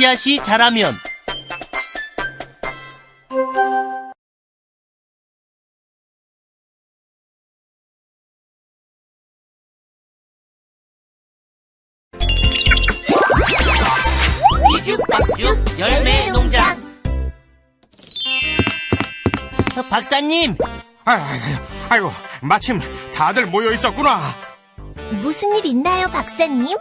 씨앗이 자라면 뒤죽박죽 열매 농장. 어, 박사님, 아이고, 아이고, 마침 다들 모여 있었구나. 무슨 일 있나요, 박사님?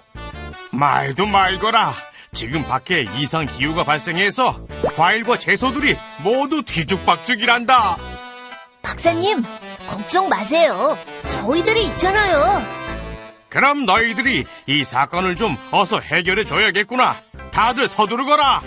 말도 말거라. 지금 밖에 이상 기후가 발생해서 과일과 채소들이 모두 뒤죽박죽이란다. 박사님, 걱정 마세요. 저희들이 있잖아요. 그럼 너희들이 이 사건을 좀 어서 해결해 줘야겠구나. 다들 서두르거라.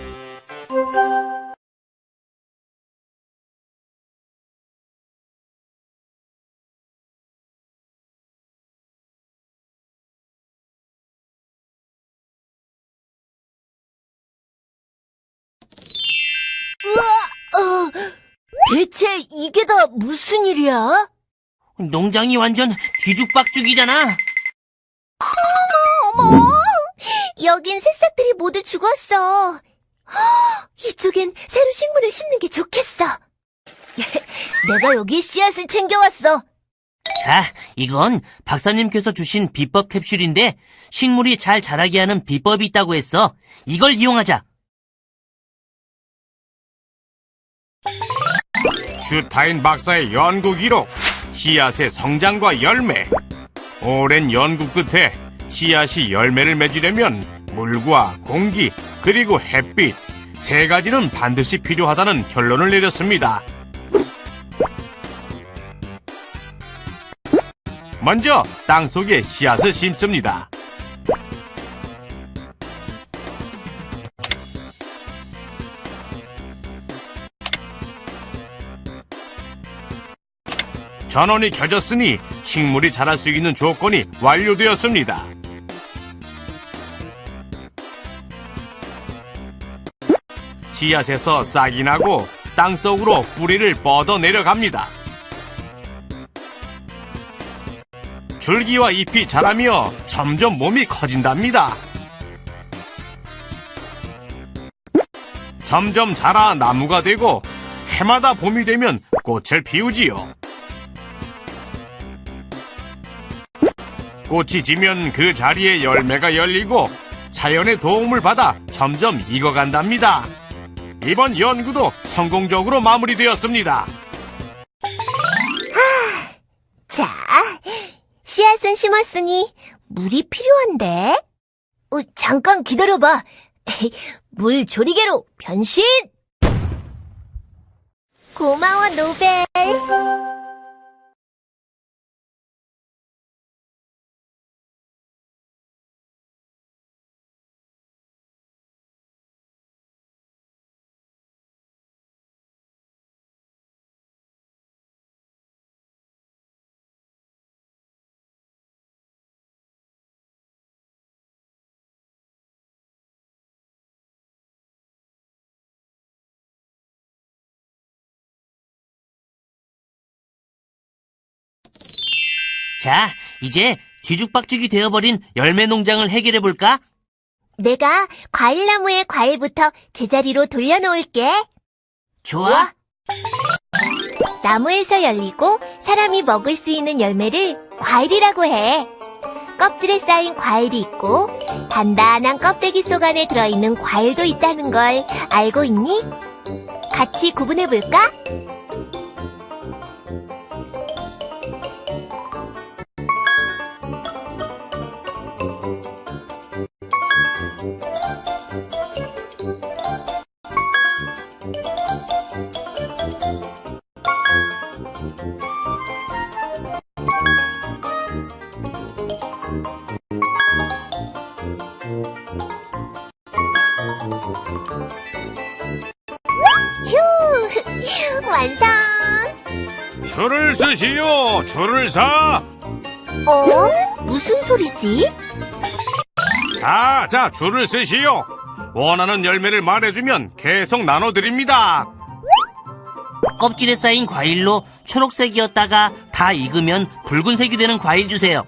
대체 이게 다 무슨 일이야? 농장이 완전 뒤죽박죽이잖아. 어머! 여긴 새싹들이 모두 죽었어. 헉, 이쪽엔 새로 식물을 심는 게 좋겠어. 내가 여기 씨앗을 챙겨왔어. 자, 이건 박사님께서 주신 비법 캡슐인데 식물이 잘 자라게 하는 비법이 있다고 했어. 이걸 이용하자. 슈타인 박사의 연구 기록, 씨앗의 성장과 열매. 오랜 연구 끝에 씨앗이 열매를 맺으려면 물과 공기, 그리고 햇빛, 세 가지는 반드시 필요하다는 결론을 내렸습니다. 먼저 땅 속에 씨앗을 심습니다. 전원이 켜졌으니 식물이 자랄 수 있는 조건이 완료되었습니다. 씨앗에서 싹이 나고 땅속으로 뿌리를 뻗어 내려갑니다. 줄기와 잎이 자라며 점점 몸이 커진답니다. 점점 자라 나무가 되고 해마다 봄이 되면 꽃을 피우지요. 꽃이 지면 그 자리에 열매가 열리고 자연의 도움을 받아 점점 익어간답니다. 이번 연구도 성공적으로 마무리되었습니다. 자, 씨앗은 심었으니 물이 필요한데? 어, 잠깐 기다려봐. 물 조리개로 변신! 고마워, 노벨. 자, 이제 뒤죽박죽이 되어버린 열매 농장을 해결해 볼까? 내가 과일나무의 과일부터 제자리로 돌려놓을게. 좋아. 나무에서 열리고 사람이 먹을 수 있는 열매를 과일이라고 해. 껍질에 쌓인 과일이 있고 단단한 껍데기 속 안에 들어있는 과일도 있다는 걸 알고 있니? 같이 구분해 볼까? 줄을 서시오, 줄을 서. 어? 무슨 소리지? 자, 자, 줄을 서시오. 원하는 열매를 말해주면 계속 나눠드립니다. 껍질에 쌓인 과일로 초록색이었다가 다 익으면 붉은색이 되는 과일 주세요.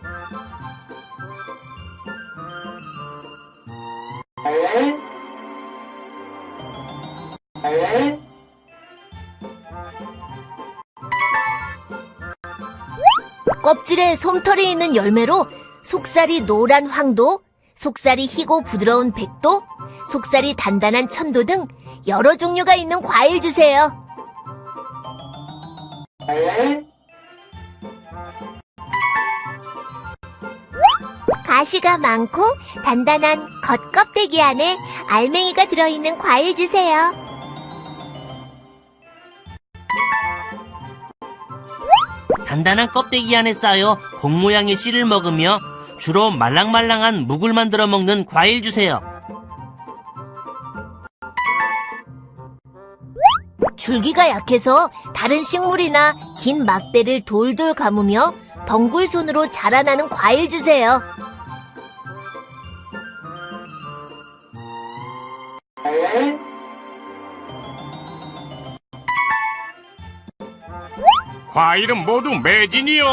껍질에 솜털이 있는 열매로 속살이 노란 황도, 속살이 희고 부드러운 백도, 속살이 단단한 천도 등 여러 종류가 있는 과일 주세요. 가시가 많고 단단한 겉껍데기 안에 알맹이가 들어있는 과일 주세요. 단단한 껍데기 안에 쌓여 공 모양의 씨를 먹으며 주로 말랑말랑한 묵을 만들어 먹는 과일 주세요. 줄기가 약해서 다른 식물이나 긴 막대를 돌돌 감으며 덩굴 손으로 자라나는 과일 주세요. 과일은 모두 매진이요.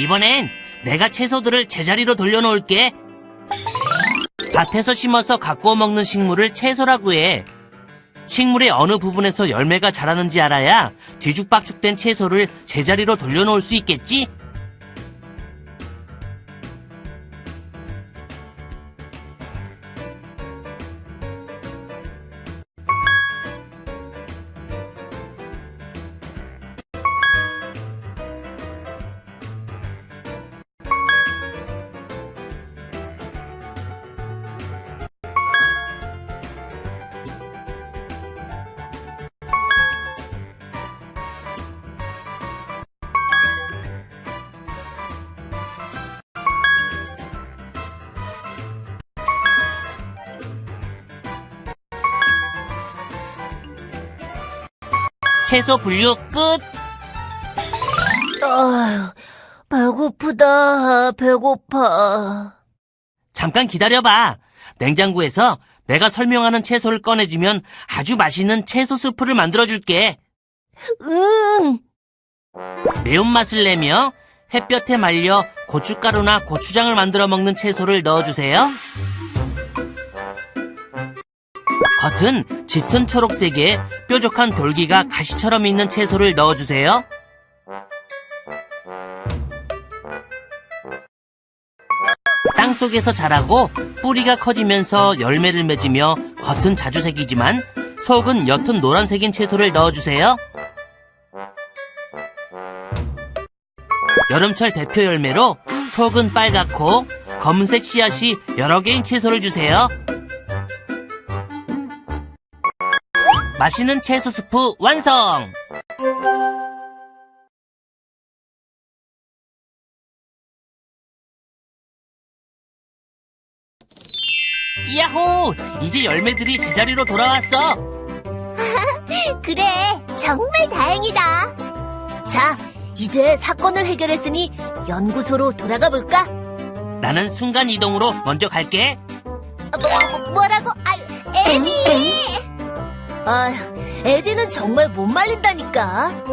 이번엔 내가 채소들을 제자리로 돌려놓을게. 밭에서 심어서 가꾸어 먹는 식물을 채소라고 해. 식물의 어느 부분에서 열매가 자라는지 알아야 뒤죽박죽된 채소를 제자리로 돌려놓을 수 있겠지? 채소 분류 끝! 아, 배고프다, 배고파. 잠깐 기다려봐. 냉장고에서 내가 설명하는 채소를 꺼내주면 아주 맛있는 채소 수프를 만들어줄게. 응, 매운맛을 내며 햇볕에 말려 고춧가루나 고추장을 만들어 먹는 채소를 넣어주세요. 겉은 짙은 초록색에 뾰족한 돌기가 가시처럼 있는 채소를 넣어주세요. 땅 속에서 자라고 뿌리가 커지면서 열매를 맺으며 겉은 자주색이지만 속은 옅은 노란색인 채소를 넣어주세요. 여름철 대표 열매로 속은 빨갛고 검은색 씨앗이 여러 개인 채소를 주세요. 맛있는 채소 스프 완성! 야호! 이제 열매들이 제자리로 돌아왔어! 그래, 정말 다행이다. 자, 이제 사건을 해결했으니 연구소로 돌아가 볼까? 나는 순간 이동으로 먼저 갈게. 뭐, 뭐라고? 아, 에디! 아, 에디는 정말 못 말린다니까.